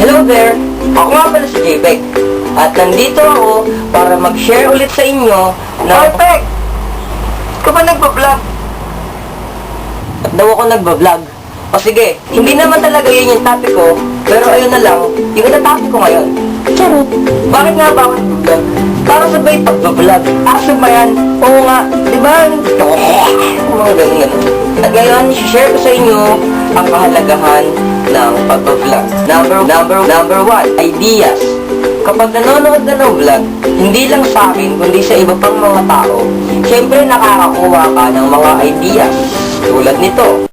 Hello there! Ako nga pala si JPEG. At nandito ako para mag-share ulit sa inyo na... Hoy, Peg! Ikaw ba nagbablog? At daw ako nagbablog. O sige, hindi naman talaga yun yung topic ko, pero ayun na lang, yung itatopic ko ngayon. Charot! Bakit nga ba ako nagbablog? Para sabay pagbablog. Action ba yan? Oo nga, di ba? Mga ganun ganun. At ngayon, share ko sa inyo ang kahalagahan ng pagbablog. Number, number, number one, ideas. Kapag nanonood ka ng vlog, hindi lang sa akin, kundi sa iba pang mga tao, syempre nakakakuha ka ng mga ideas. Tulad nito.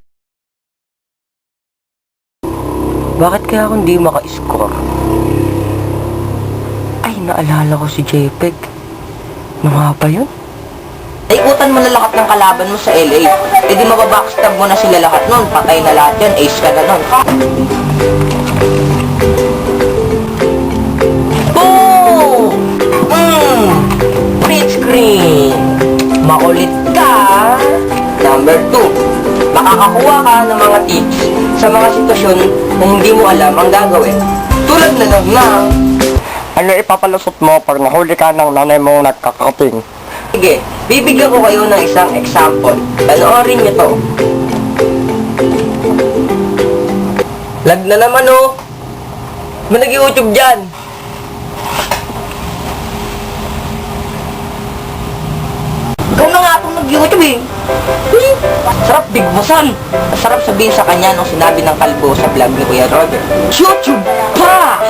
Bakit kaya ako hindi maka-score? Ay, naalala ko si JPEG. Ano nga ba yun? Ikutan mo na lahat ng kalaban mo sa LA. E di mababackstab mo na sila lahat nun. Patay na lahat yan. Ace ka na nun. Boom! Mmm! Print screen! Makulit ka! Number 2. Makakakuha ka ng mga tips sa mga sitwasyon na hindi mo alam ang gagawin. Tulad na lang ng Ano ipapalusot mo pag nahuli ka ng nanay mong nagkakating? Sige, bibigyan ko kayo ng isang example. Panoorin niyo to. Lag na naman oh. Ba nag-YouTube dyan? Ikaw na nga itong nag-YouTube eh. Hmm, Sarap bigbusan. Sarap sabihin sa kanya nung sinabi ng kalbo sa vlog ni Kuya Roger. YouTube pa!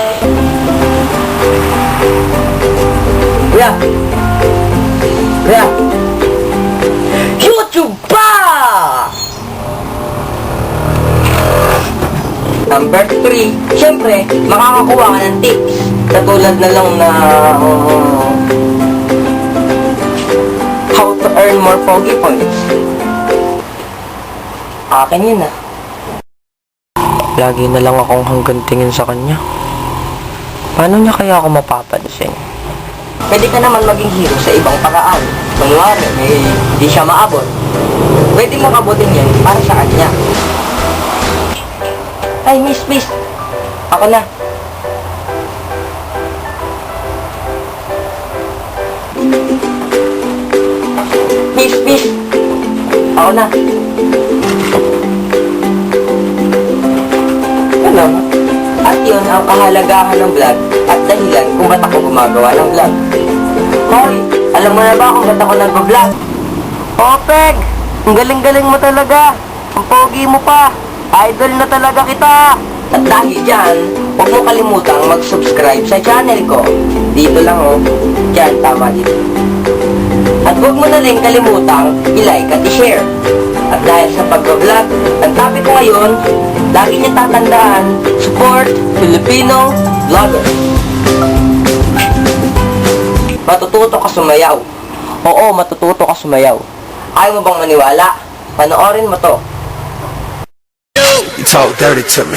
Kuya, kaya, YouTube pa! Number 3, syempre, makakakuha ka ng tips. Katulad na lang na uh, how to earn more Pogi points. Akin yun ah. Lagi na lang akong hanggang tingin sa kanya. Paano niya kaya ako mapapansin? Pwede ka naman maging hero sa ibang paraan. Kunwari, may hindi siya maabot. Pwede mo abutin yan para sa kanya. Ay, miss, miss. Ako na. Miss, miss. Ako na. Ano? At yun ang kahalagahan ng vlog dahilan kung ba't ako gumagawa ng vlog. Hoy, alam mo na ba kung ba't ako nag-vlog? Oh, Peg! Ang galing-galing mo talaga! Ang pogi mo pa! Idol na talaga kita! At dahil dyan, huwag mo kalimutang mag-subscribe sa channel ko. Dito lang oh. Dyan, tama dito. At huwag mo na rin kalimutang i-like at i-share. At dahil sa pag-vlog, ang topic ko ngayon, lagi niya tatandaan, support Filipino vlogger. Matututo ka sumayaw. Oo, matututo ka sumayaw. Ayaw mo bang maniwala? Panoorin mo to. You talk dirty to me.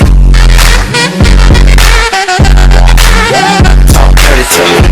Talk dirty to me.